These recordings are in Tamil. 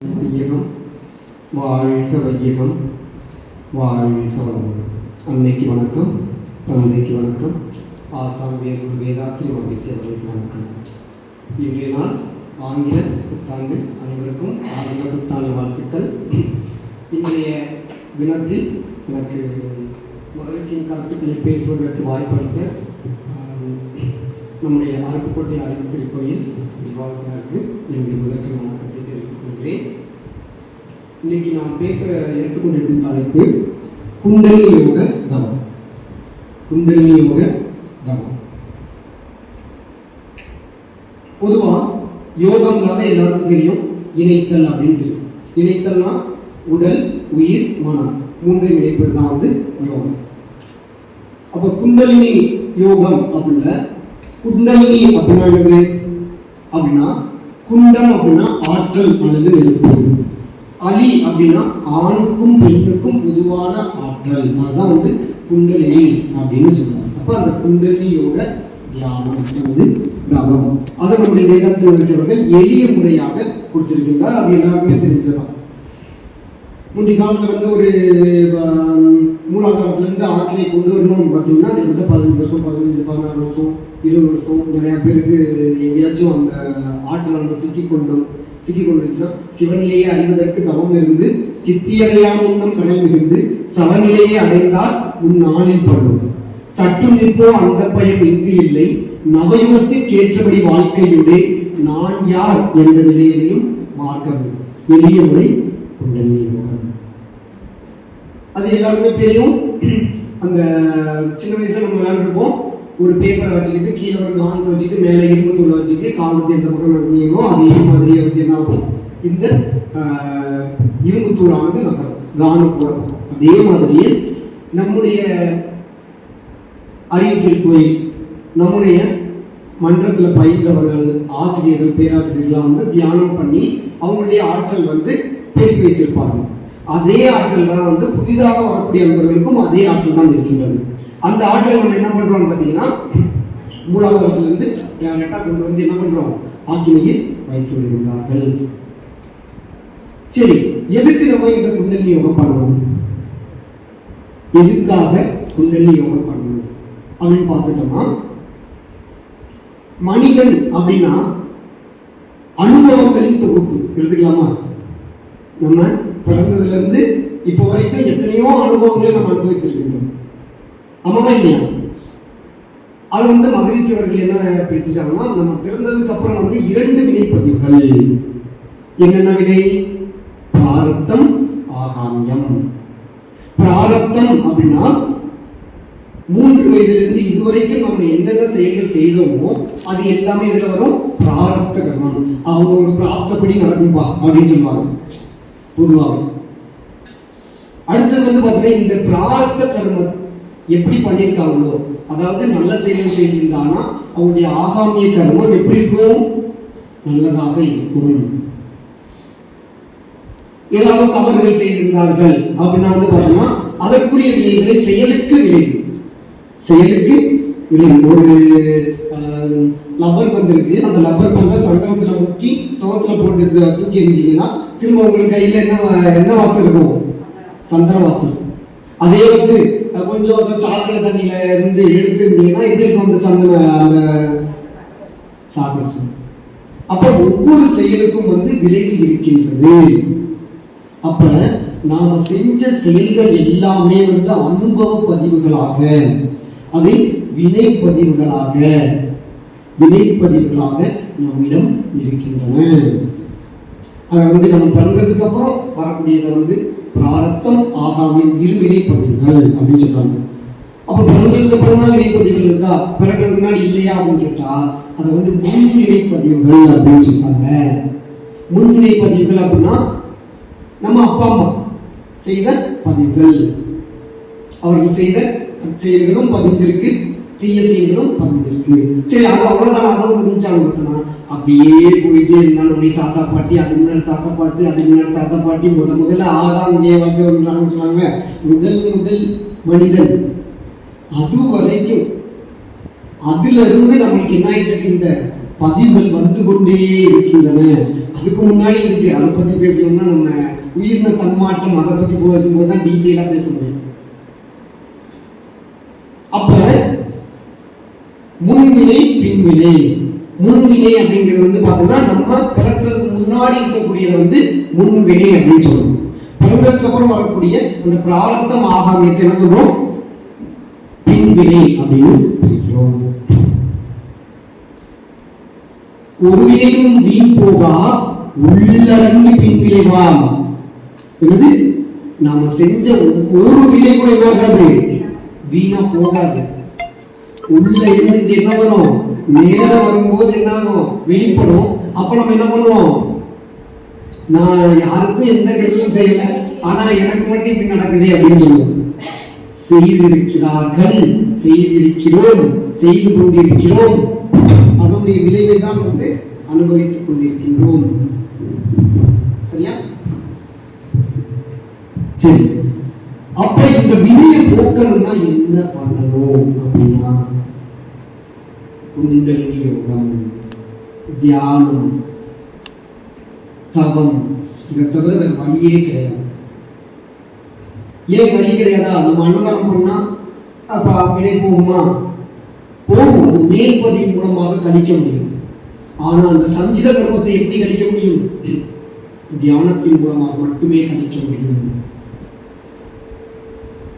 வையகம் வாழ்க வையகம் வாழ்க வளமுடன் அன்னைக்கு வணக்கம் தந்தைக்கு வணக்கம் ஆசாம் வேலூர் வேதாத்ரி மகேஷ் அவர்களுக்கு வணக்கம் இன்றைய நாள் ஆங்கில புத்தாண்டு அனைவருக்கும் ஆங்கில புத்தாண்டு வாழ்த்துக்கள் இன்றைய தினத்தில் எனக்கு மகிழ்ச்சியின் கருத்துக்களை பேசுவதற்கு வாய்ப்பளித்த நம்முடைய அருப்புக்கோட்டை அறிவு திருக்கோயில் நிர்வாகத்தினருக்கு என்னுடைய முதற்கு வணக்கத்தை இன்னைக்கு நான் பேச எடுத்துக்கொண்டிருக்கும் தலைப்பு குண்டலி யோக தவம். குண்டலினி யோக தவம். பொதுவா யோகம்னால எல்லாருக்கும் தெரியும் இணைத்தல் அப்படின்னு தெரியும். இணைத்தல்னா உடல் உயிர் மனம். மூன்றையும் இணைப்பது தான் வந்து யோகம். அப்போ குண்டலினி யோகம் அப்படின்னா குண்டலினி அப்படின்னா என்னது? அப்படின்னா குண்டம் அப்படின்னா ஆற்றல் அல்லது நெருப்பு. அலி அப்படின்னா ஆணுக்கும் பெண்ணுக்கும் பொதுவான ஆற்றல். அதுதான் வந்து குண்டலினி அப்படின்னு சொல்லுவாங்க. அப்ப அந்த குண்டலினி யோக தியானம். வந்து தவம் அதை நம்முடைய வேதாத்திரி எளிய முறையாக கொடுத்திருக்கின்றார். அது எல்லாருமே தெரிஞ்சதான் முந்தைய காலத்தில் வந்து ஒரு மூலாதாரத்துலேருந்து ஆற்றலை கொண்டு வரணும்னு பார்த்தீங்கன்னா கிட்டத்தட்ட பதினஞ்சு வருஷம் பதினஞ்சு பதினாறு வருஷம் இருபது வருஷம் நிறையா பேருக்கு எங்கேயாச்சும் அந்த ஆற்றல் நம்ம சிக்கிக்கொண்டும் கொண்டோம் சிவநிலையை அறிவதற்கு தவம் இருந்து சித்தியடையாம் உண்ணம் கடல் மிகுந்து சவநிலையை அடைந்தால் உன் நாளில் படும் சற்று நிற்போ அந்த பயம் இங்கு இல்லை. நவயுகத்திற்கு ஏற்றபடி வாழ்க்கையுடைய நான் யார் என்ற நிலையிலையும் மார்க்கம் எளிய முறை குண்டலினி யோகம் அது எல்லாருமே தெரியும். அந்த சின்ன வயசுல நம்ம விளையாண்டுருப்போம். ஒரு பேப்பரை வச்சுக்கிட்டு கீழே ஒரு காந்தத்தை வச்சுக்கிட்டு மேலே இரும்பு தூளை வச்சுக்கிட்டு காலத்தை எந்த பக்கம் நடந்தீங்களோ அதே மாதிரி வந்து என்ன ஆகும்? இந்த ஆஹ், இரும்பு தூளானது நகரும். கானம் அதே மாதிரியே நம்முடைய அறிவு போய் நம்முடைய மன்றத்தில் பயின்றவர்கள் ஆசிரியர்கள் பேராசிரியர்கள்லாம் வந்து தியானம் பண்ணி அவங்களுடைய ஆற்றல் வந்து பெருக்கி வைத்திருப்பார்கள் அதே ஆற்றல் தான் வந்து புதிதாக வரக்கூடிய நண்பர்களுக்கும் அதே ஆற்றல் தான் இருக்கின்றது. அந்த ஆற்றல் நம்ம என்ன பண்றோம்னு பார்த்தீங்கன்னா மூலாதாரத்திலிருந்து டேரக்டாக கொண்டு வந்து என்ன பண்றோம்? ஆக்கினையில் வைத்து விடுகிறார்கள் சரி எதுக்கு நம்ம இந்த குண்டலினி யோகம் பண்ணணும் எதுக்காக குண்டலினி யோகம் பண்ணணும் அப்படின்னு பார்த்துட்டோம்னா மனிதன் அப்படின்னா அனுபவங்களின் தொகுப்பு. எடுத்துக்கலாமா? நம்ம பிறந்ததுல இருந்து இப்போ வரைக்கும் எத்தனையோ அனுபவங்களை நம்ம அனுபவித்திருக்கோம். ஆமாவா இல்லையா? அது வந்து மகரிஷி அவர்கள் என்ன பிரிச்சுட்டாங்கன்னா நம்ம பிறந்ததுக்கு அப்புறம் வந்து இரண்டு வினைப்பதிவுகள். என்னென்ன வினை? பிராரத்தம் ஆகாமியம். பிராரத்தம் அப்படின்னா மூன்று வயதிலிருந்து இதுவரைக்கும் நம்ம என்னென்ன செயல்கள் செய்தோமோ அது எல்லாமே இதுல வரும்? பிராரத்த கர்மம் அவங்கவுங்க பிராப்தப்படி நடக்கும்பா அப்படின்னு சொல்லுவாங்க. பொதுவாக அடுத்தது வந்து பார்த்தீங்கன்னா இந்த பிராரத்த கர்மத்தை எப்படி பண்ணியிருக்காங்களோ அதாவது நல்ல செயல்கள் செஞ்சிருந்தாங்கன்னா அவங்களுடைய ஆகாமிய கர்மம் எப்படி இருக்கும்? நல்லதாக இருக்கும். ஏதாவது தவறுகள் செய்திருந்தார்கள் அப்படின்னா வந்து பார்த்தோம்னா அதற்குரிய விளைவுகளை செயலுக்கு விளைவு. செயலுக்கு விளைவு. ஒரு லப்பர் வந்திருக்கு. அந்த லப்பர் பந்தை சங்கமத்துல முக்கி சோகத்தில் போட்டு தூக்கி எரிஞ்சிங்கன்னா திரும்ப உங்களுக்கு கையில என்ன என்ன வாசம் இருக்கும்? சந்திர வாசம் அதே வந்து கொஞ்சம் அந்த சாக்கடை தண்ணியில இருந்து எடுத்து இருந்தீங்கன்னா எப்படி இருக்கும் அந்த சந்தன அந்த சாக்கடை அப்ப ஒவ்வொரு செயலுக்கும் வந்து விளைவு இருக்கின்றது. அப்ப நாம செஞ்ச செயல்கள் எல்லாமே வந்து அனுபவ பதிவுகளாக அதை வினை பதிவுகளாக வினை பதிவுகளாக நம்மிடம் இருக்கின்றன. அதை வந்து நம்ம பண்றதுக்கு அப்புறம் வரக்கூடியதை வந்து பிரார்த்தம் ஆகாமின் இரு வினை பதிவுகள் அப்படின்னு சொல்றாங்க. அப்போ பிறந்ததுக்கு அப்புறம் தான் வினைப்பதிவுகள் இருக்கா? பிறகு முன்னாடி இல்லையா அப்படின்னு கேட்டா அதை வந்து முன்வினை பதிவுகள் அப்படின்னு சொல்றாங்க. முன்வினை பதிவுகள் அப்படின்னா நம்ம அப்பா அம்மா செய்த பதிவுகள் அவர்கள் செய்த செயல்களும் பதிஞ்சிருக்கு. தீய செயல்களும் பதிஞ்சிருக்கு சரி அது அவ்வளவுதான். அதோட முடிஞ்சாலும் மட்டும்னா அப்படியே போயிட்டே இருந்தாலும் அப்படியே தாத்தா பாட்டி அதுக்கு முன்னாடி தாத்தா பாட்டி அதுக்கு முன்னாடி தாத்தா பாட்டி முத முதல்ல ஆதாம் ஏவாக சொன்னாங்க. முதல் முதல் மனிதன். அது வரைக்கும் அதுல இருந்து நம்மளுக்கு என்ன ஆயிட்டு இருக்கு? இந்த பதிவுகள் வந்து கொண்டே இருக்கின்றன. அதுக்கு முன்னாடி இருக்கு. அதை பத்தி பேசணும்னா நம்ம உயிரின தன்மாற்றம் அதை பத்தி பேசும்போது தான் டீட்டெயிலா பேச முடியும் அப்ப முன்வினை பின்வினை முன்வினை அப்படிங்கிறது வந்து பார்த்தோம்னா நம்ம பிறக்கிறதுக்கு முன்னாடி இருக்கக்கூடியதை வந்து முன்வினை அப்படின்னு சொல்லுவோம் பிறந்ததுக்கு அப்புறம் வரக்கூடிய அந்த பிராரப்தம் ஆகாமியத்தை என்ன சொல்றோம்? பின்வினை அப்படின்னு பிரிக்கிறோம். ஒரு வினையும் வீண் போகா உள்ளடங்கி பின்விளைவாம் என்னது? நாம செஞ்ச ஒரு வினை கூட என்ன ஆகாது வீணா போகாது. உள்ள இருந்து என்ன வரும்? நேரம் வரும்போது என்ன ஆகும் வெளிப்படும். அப்ப நம்ம என்ன பண்ணுவோம்? நான் யாருக்கும் எந்த கெடுதலும் செய்யல. ஆனா எனக்கு மட்டும் இப்படி நடக்குது அப்படின்னு சொல்லுவோம். செய்திருக்கிறார்கள் செய்திருக்கிறோம் செய்து கொண்டிருக்கிறோம். அதனுடைய விளைவை தான் வந்து அனுபவித்துக் கொண்டிருக்கின்றோம். சரியா? சரி. அப்ப இந்த விதியை போக்கணும்னா என்ன பண்ணணும்? குண்டலினி யோகம் தியானம் தவம் இதை தவிர வேற வழியே கிடையாது ஏன் வழி கிடையாதா நம்ம அன்னதானம் பண்ணா அப்ப அப்படியே போகுமா போகும் அது மேற்பதின் மூலமாக கழிக்க முடியும் ஆனா அந்த சஞ்சித கர்மத்தை எப்படி கழிக்க முடியும் தியானத்தின் மூலமாக மட்டுமே கழிக்க முடியும்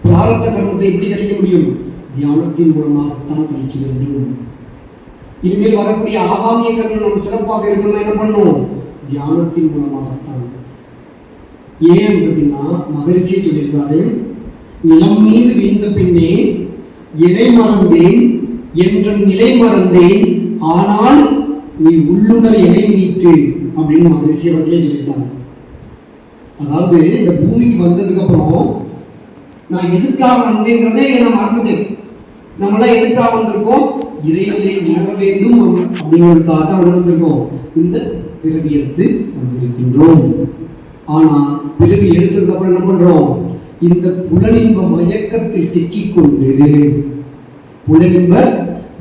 பிராரத்த கர்மத்தை எப்படி கழிக்க முடியும் தியானத்தின் மூலமாகத்தான் கழிக்க வேண்டும் இனிமேல் வரக்கூடிய ஆகாமிய கர்மம் நம்ம சிறப்பாக இருக்கணும்னா என்ன பண்ணும்? தியானத்தின் மூலமாகத்தான். ஏன் பார்த்தீங்கன்னா மகரிஷியை சொல்லியிருக்காரு நிலம் மீது வீழ்ந்த பின்னே எடை மறந்தேன்? என்ற நிலை மறந்தேன். ஆனால் நீ உள்ளுணர் எடை மீட்டு? அப்படின்னு மகரிஷி அவர்களே சொல்லிட்டாங்க அதாவது இந்த பூமிக்கு வந்ததுக்கு அப்புறம் நான் எதுக்காக வந்தேங்கிறதே நான் மறந்துட்டேன். நம்மளாம் எதுக்காக வந்திருக்கோம்? இறைவனை உணர வேண்டும் அப்படிங்கிறதுக்காக தான் வந்திருக்கோம் இந்த பிறவி எடுத்து வந்திருக்கின்றோம். ஆனா பிறவி எடுத்ததுக்கு அப்புறம் என்ன பண்றோம்? இந்த புலனின்ப மயக்கத்தில் சிக்கிக்கொண்டு புலனின்ப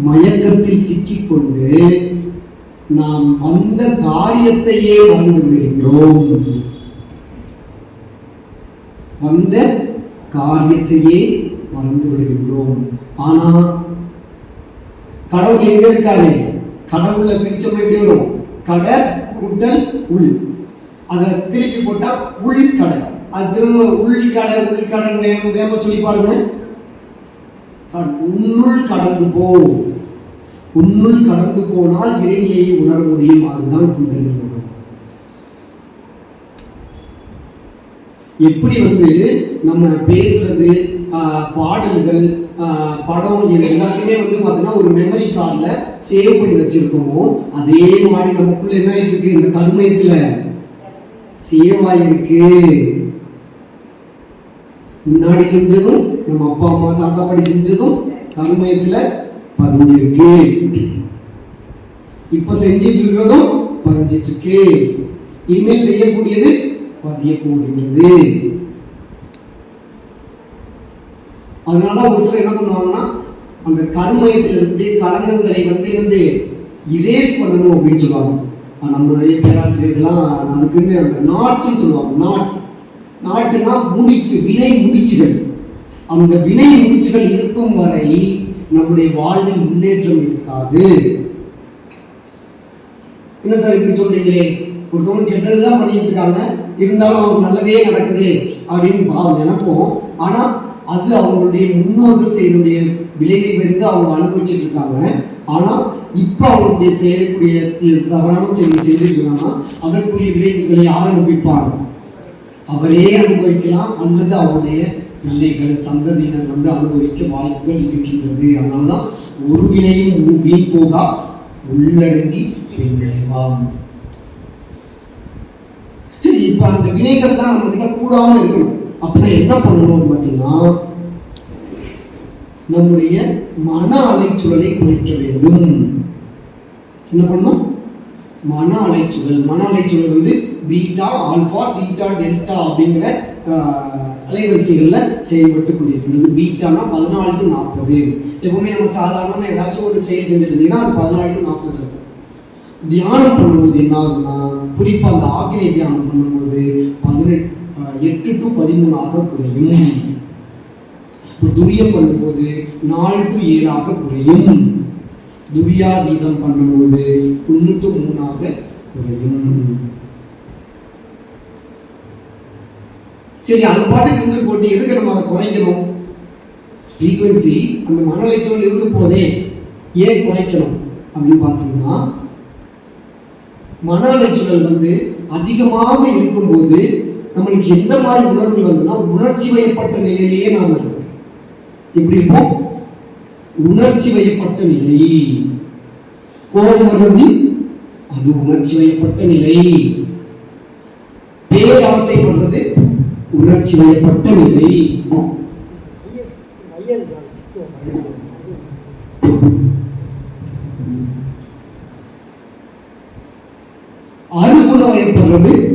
மயக்கத்தில் சிக்கிக்கொண்டு நாம் வந்த காரியத்தையே மறந்து விடுகின்றோம் வந்த காரியத்தையே மறந்து விடுகின்றோம். ஆனால் கடவுள் எங்க இருக்காரு? கடவுள்ல பிரிச்சம் எப்படி வரும். கடை கூட்டல் உள். அதை திருப்பி போட்டா உள் கடை அது திரும்ப உள் கடை உள் கடை சொல்லி பாருங்க. உன்னுள் கடந்து போ. உன்னுள் கடந்து போனால் இறைநிலையை உணர முடியும் அதுதான் குண்டலினி எப்படி வந்து நம்ம பேசுறது பாடல்கள் படம் இது எல்லாத்தையுமே வந்து பார்த்தீங்கன்னா ஒரு மெமரி கார்டில் சேவ் பண்ணி வச்சிருக்கோமோ அதே மாதிரி நமக்குள்ள என்ன இருக்கு இந்த கருமயத்தில் சேவ் ஆயிருக்கு. முன்னாடி செஞ்சதும் நம்ம அப்பா அம்மா தாத்தா பாட்டி செஞ்சதும் கருமயத்தில் பதிஞ்சிருக்கு. இப்போ செஞ்சிட்டு இருக்கிறதும் பதிஞ்சிட்டு இருக்கு. இனிமேல் செய்யக்கூடியது பதிய போகின்றது. அதனால ஒரு சிலர் என்ன பண்ணுவாங்கன்னா அந்த கருமயத்தில் இருக்கக்கூடிய கலங்கங்களை வந்து வந்து இரேஸ் பண்ணணும் அப்படின்னு சொல்லுவாங்க. நம்மளுடைய நம்ம நிறைய பேராசிரியர்கள்லாம் அதுக்குன்னு அந்த நாட்ஸ்ன்னு சொல்லுவாங்க நாட் நாட்டுனா முடிச்சு வினை முடிச்சுகள். அந்த வினை முடிச்சுகள் இருக்கும் வரை நம்முடைய வாழ்வில் முன்னேற்றம் இருக்காது. என்ன சார் இப்படி சொல்றீங்களே? ஒருத்தவங்க கெட்டதுதான் பண்ணிட்டு இருக்காங்க இருந்தாலும் அவங்க நல்லதே நடக்குது அப்படின்னு பாவம் நினைப்போம். ஆனா அது அவங்களுடைய முன்னோர்கள் செய்தக்கூடிய விளைவை வந்து அவங்க அனுபவிச்சுட்டு இருக்காங்க ஆனால் இப்போ அவங்களுடைய செய்யக்கூடிய தவறான செயல் செய்திருக்கிறாங்கன்னா இருக்காங்கன்னா அதற்குரிய விளைவுகளை யார் அனுபவிப்பாங்க? அவரே அனுபவிக்கலாம் அல்லது அவருடைய பிள்ளைகள் சந்ததியினர் வந்து அனுபவிக்க வாய்ப்புகள் இருக்கின்றது. அதனால தான் ஒரு வினையும் உ- வீண் போகா உள்ளடங்கி பின் விளைவாம். சரி இப்போ அந்த வினைகள் தான் நம்ம கிட்ட இருக்கணும். அப்போ என்ன பண்ணணும் பார்த்தீங்கன்னா நம்முடைய மன அலைச்சூழலை குறைக்க வேண்டும். என்ன பண்ணணும்? மன அலைச்சூழல் மன அலைச்சூழல் வந்து பீட்டா ஆல்ஃபா தீட்டா டெல்டா அப்படிங்கிற அலைவரிசைகளில் செயல்பட்டு கொண்டிருக்கின்றது பீட்டானா பதினாலு டு நாற்பது எப்பவுமே நம்ம சாதாரணமாக ஏதாச்சும் ஒரு செயல் செஞ்சுட்டு இருந்தீங்கன்னா அது பதினாலு டு நாற்பது இருக்கும் தியானம் பண்ணும்போது என்ன ஆகுதுன்னா குறிப்பாக அந்த ஆக்கினை தியானம் பண்ணும்போது பதினெட்டு எட்டு டு பதிமூணாக குறையும். துரியம் பண்ணும்போது நாலு டு ஏழாக குறையும். துரியாதீதம் பண்ணும்போது ஒன்று டு மூணாக குறையும். சரி அது பாட்டுக்கு இருந்து போட்டு எதுக்கு நம்ம அதை குறைக்கணும்? ஃப்ரீக்வன்சி அந்த மன அலைச்சல் இருந்து போதே ஏன் குறைக்கணும்? அப்படின்னு பார்த்தீங்கன்னா மன அலைச்சல் வந்து அதிகமாக இருக்கும்போது நம்மளுக்கு எந்த மாதிரி உணர்வு வந்ததுன்னா உணர்ச்சி வயப்பட்ட நிலையிலேயே நாம் இருக்கோம். எப்படி இருப்போம்? உணர்ச்சி வயப்பட்ட நிலை. கோபம் வருது அது உணர்ச்சி வயப்பட்ட நிலை. பேராசைப்படுறது உணர்ச்சி வயப்பட்ட நிலை. அருகுண வயப்படுறது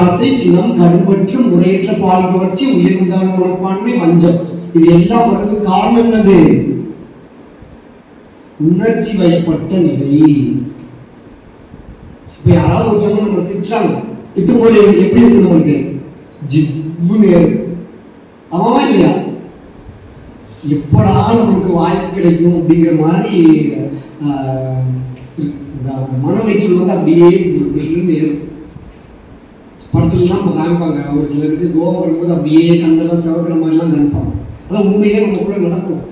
பேராசை சினம் கடுபற்று முறையற்ற பால் கவர்ச்சி உயர்ந்தான மனப்பான்மை வஞ்சம். இது எல்லாம் வர்றது காரணம் என்னது? உணர்ச்சி வயப்பட்ட நிலை. இப்ப யாராவது ஒருத்தவங்க நம்ம திட்டுறாங்க. திட்டும்போது எப்படி இருக்கு நம்மளுக்கு? ஜிவ்வுன்னு ஆமாவா இல்லையா? எப்படா நம்மளுக்கு வாய்ப்பு கிடைக்கும் அப்படிங்கிற மாதிரி ஆஹ், மன உளைச்சல் வந்து அப்படியே வெளியிருந்து ஏறும். படத்துலலாம் நம்ம காமிப்பாங்க. ஒரு சிலருக்கு கோவம் வரும்போது அப்படியே கண்ணெல்லாம் சிவக்கிற மாதிரிலாம் காமிப்பாங்க. ஆனால் உண்மையிலே நமக்குள்ள நடக்கும்.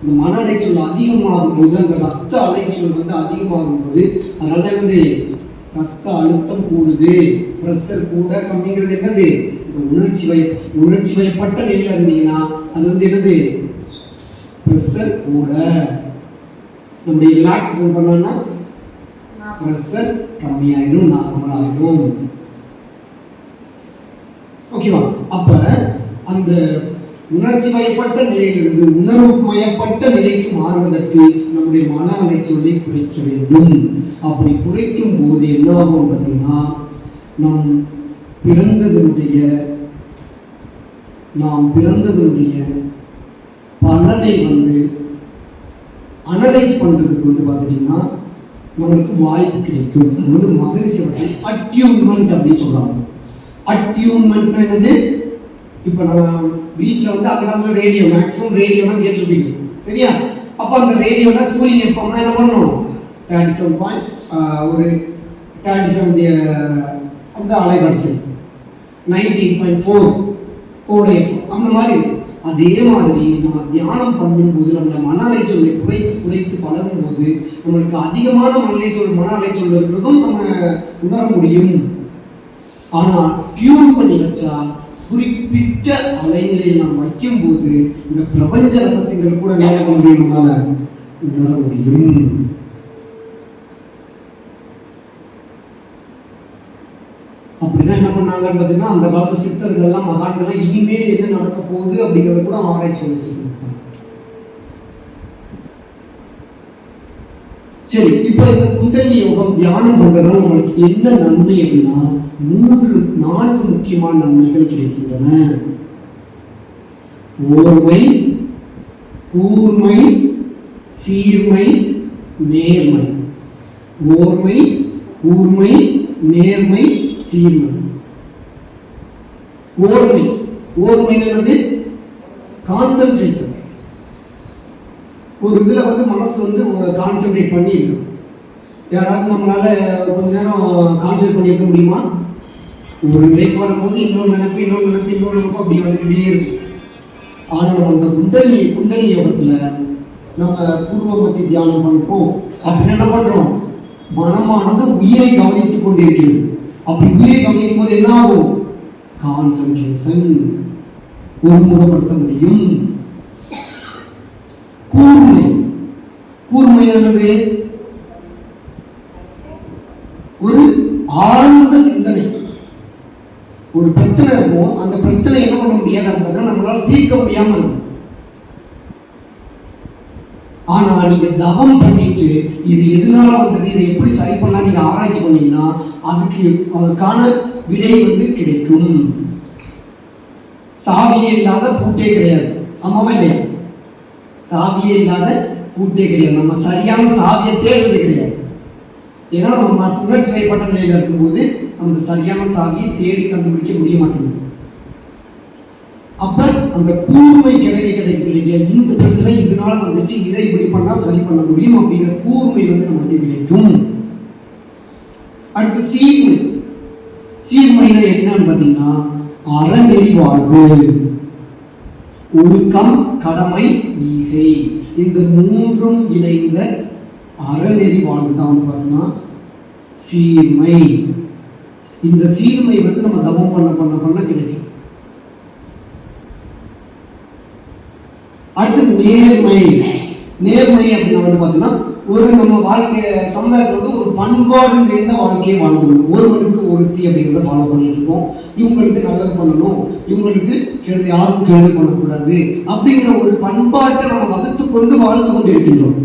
இந்த மன அலைச்சல் அதிகமாகும் போது அந்த ரத்த அலைச்சல் வந்து அதிகமாகும் போது அதனால தான் என்னது? ரத்த அழுத்தம் கூடுது. ப்ரெஷர் கூட கம்மிங்கிறது என்னது? இந்த உணர்ச்சி வய உணர்ச்சி வயப்பட்ட நிலையில் இருந்தீங்கன்னா அது வந்து என்னது? ப்ரெஷர் கூட. நம்முடைய ரிலாக்ஸேஷன் பண்ணோம்னா ப்ரெஷர் கம்மியாயிடும் நார்மலாகும் ஓகேவா அப்ப அந்த உணர்ச்சி மயப்பட்ட நிலையிலிருந்து உணர்வு மயப்பட்ட நிலைக்கு மாறுவதற்கு நம்முடைய மன அலைச்சலை குறைக்க வேண்டும். அப்படி குறைக்கும் போது என்ன ஆகும் பார்த்தீங்கன்னா நாம் பிறந்ததனுடைய நாம் பிறந்ததனுடைய பலனை வந்து அனலைஸ் பண்றதுக்கு வந்து பார்த்தீங்கன்னா நம்மளுக்கு வாய்ப்பு கிடைக்கும். அது வந்து மகரிஷி அவர்கள் அட்யூன்மெண்ட் அப்படின்னு சொல்றாங்க. அட்யூன்மெண்ட்னா என்னது? இப்போ நான் வீட்டில் வந்து அந்த காலத்தில் ரேடியோ மேக்ஸிமம் ரேடியோ தான் கேட்டிருப்பீங்க. சரியா? அப்போ அந்த ரேடியோவில் சூரியன் எப்போம்னா என்ன பண்ணணும் தேர்ட்டி செவன் பாயிண்ட் ஒரு தேர்ட்டி செவன் அந்த அலைவரிசை நைன்டீன் பாயிண்ட் ஃபோர் கோடை எப்போ? அந்த மாதிரி இருக்கு அதே மாதிரி நம்ம தியானம் பண்ணும்போது நம்ம மன அலைச்சலை குறைத்து குறைத்து பழகும்போது நம்மளுக்கு அதிகமான மன அலைச்சல் மன அலைச்சல் இருக்கிறதும் நம்ம உணர முடியும். ஆனால் டியூன் பண்ணி வச்சா குறிப்பிட்ட அலைநிலையை நாம் வைக்கும்போது இந்த பிரபஞ்ச ரகசியங்கள் கூட நேரம் கொண்டு நம்மளால உணர முடியும். அப்படிதான் என்ன பண்ணாங்கன்னு பார்த்தீங்கன்னா அந்த காலத்து சித்தர்கள் எல்லாம் மகான்கள் இனிமேல் என்ன நடக்க போகுது அப்படிங்கறத கூட ஆராய்ச்சி வச்சிருக்காங்க சரி இப்போ இந்த குண்டலி யோகம் தியானம் பண்றதுனால உங்களுக்கு என்ன நன்மை அப்படின்னா மூன்று நான்கு முக்கியமான நன்மைகள் கிடைக்கின்றன. ஓர்மை கூர்மை சீர்மை நேர்மை. ஓர்மை கூர்மை நேர்மை சீர்மை. ஓர்மை. ஓர்மை என்னது? கான்சென்ட்ரேஷன் ஒரு இதில் வந்து மனசு வந்து கான்சென்ட்ரேட் பண்ணி இருக்கும் யாராவது நம்மளால கொஞ்ச நேரம் கான்சென்ட்ரேட் பண்ணி இருக்க முடியுமா? ஒரு நிலைக்கு வரும்போது இன்னொரு நினைப்பு இன்னொரு நினைப்பு இன்னொரு நினைப்பு அப்படி வந்துக்கிட்டே இருக்கும். ஆனால் அந்த குண்டலி குண்டலி யோகத்தில் நம்ம பூர்வமத்தி தியானம் பண்ணுறோம் அப்படி என்ன பண்ணுறோம் மனமானது உயிரை கவனித்துக் கொண்டிருக்கிறது. அப்படி உயிரை கவனிக்கும் போது என்ன ஆகும்? கான்சென்ட்ரேஷன் ஒருமுகப்படுத்த முடியும். கூர்மை. கூர்மை என்னது ஒரு ஆழ்ந்த சிந்தனை. ஒரு பிரச்சனை இருக்கும் அந்த பிரச்சனை என்ன பண்ண முடியாது அப்படின்னா நம்மளால தீர்க்க முடியாம இருக்கும். ஆனா நீங்க தவம் பண்ணிட்டு இது எதனால வந்தது இதை எப்படி சரி பண்ணலாம் நீங்க ஆராய்ச்சி பண்ணீங்கன்னா அதுக்கு அதுக்கான விடை வந்து கிடைக்கும். சாவியே இல்லாத பூட்டே கிடையாது. ஆமாவா இல்லையா? சாவியே இல்லாத கூட்டே கிடையாது. நம்ம சரியான சாவியை தேடுறது கிடையாது. ஏன்னா நம்ம ம- உணர்ச்சி வயப்பட்ட நிலையில இருக்கும்போது நமக்கு சரியான சாவியை தேடி கண்டுபிடிக்க முடிய மாட்டேங்குது. அப்ப அந்த கூர்மை கிடைக்க கிடைக்க கிடைக்க இந்த பிரச்சனை இதனால வந்துச்சு. இதை இப்படி பண்ணா சரி பண்ண முடியும் அப்படிங்கிற கூர்மை வந்து நமக்கு கிடைக்கும். அடுத்து சீர்மை. சீர்மைனா என்னன்னு பார்த்தீங்கன்னா அறநெறி வாழ்வு. ஒழுக்கம் கடமை ஈகை. இந்த மூன்றும் இணைந்த அறநெறி வாழ்வு தான் வந்து பார்த்தீங்கன்னா சீர்மை. இந்த சீர்மை வந்து நம்ம தவம் பண்ண பண்ண பண்ண கிடைக்கும். அடுத்து நேர்மை. நேர்மை அப்படின்னா வந்து பார்த்தீங்கன்னா ஒரு நம்ம வாழ்க்கை சமுதாயத்தில் வந்து ஒரு பண்பாடு நிறைந்த வாழ்க்கையை வாழ்ந்துக்கணும்? ஒருவனுக்கு ஒருத்தி அப்படிங்கிறத ஃபாலோ பண்ணிட்டு இருக்கோம். இவங்களுக்கு நல்லது பண்ணணும். இவங்களுக்கு கெடுதி யாரும் கெடுதல் பண்ணக்கூடாது அப்படிங்கிற ஒரு பண்பாட்டை நம்ம வகுத்து கொண்டு வாழ்ந்து கொண்டிருக்கின்றோம்.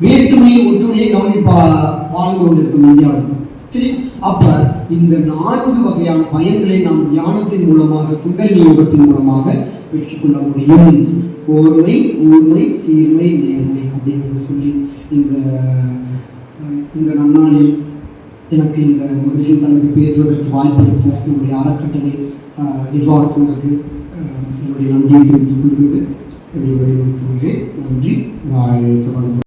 வேற்றுமையை ஒற்றுமையை கவனிப்பா வாழ்ந்து கொண்டிருக்கும் இந்தியாவில். சரி அப்ப இந்த நான்கு வகையான பயன்களை நாம் தியானத்தின் மூலமாக குண்டலினி யோகத்தின் மூலமாக வெற்றி கொள்ள முடியும். ஓர்மை ஊர்மை சீர்மை நேர்மை அப்படிங்கிறத சொல்லி இந்த இந்த நன்னாளில் எனக்கு இந்த மகிழ்ச்சி தலைப்பு பேசுவதற்கு வாய்ப்பளித்த என்னுடைய அறக்கட்டளை நிர்வாகத்தினருக்கு என்னுடைய நன்றியை தெரிவித்துக் கொள்கிறேன். என்னுடைய நன்றி. வாழ்க வணக்கம்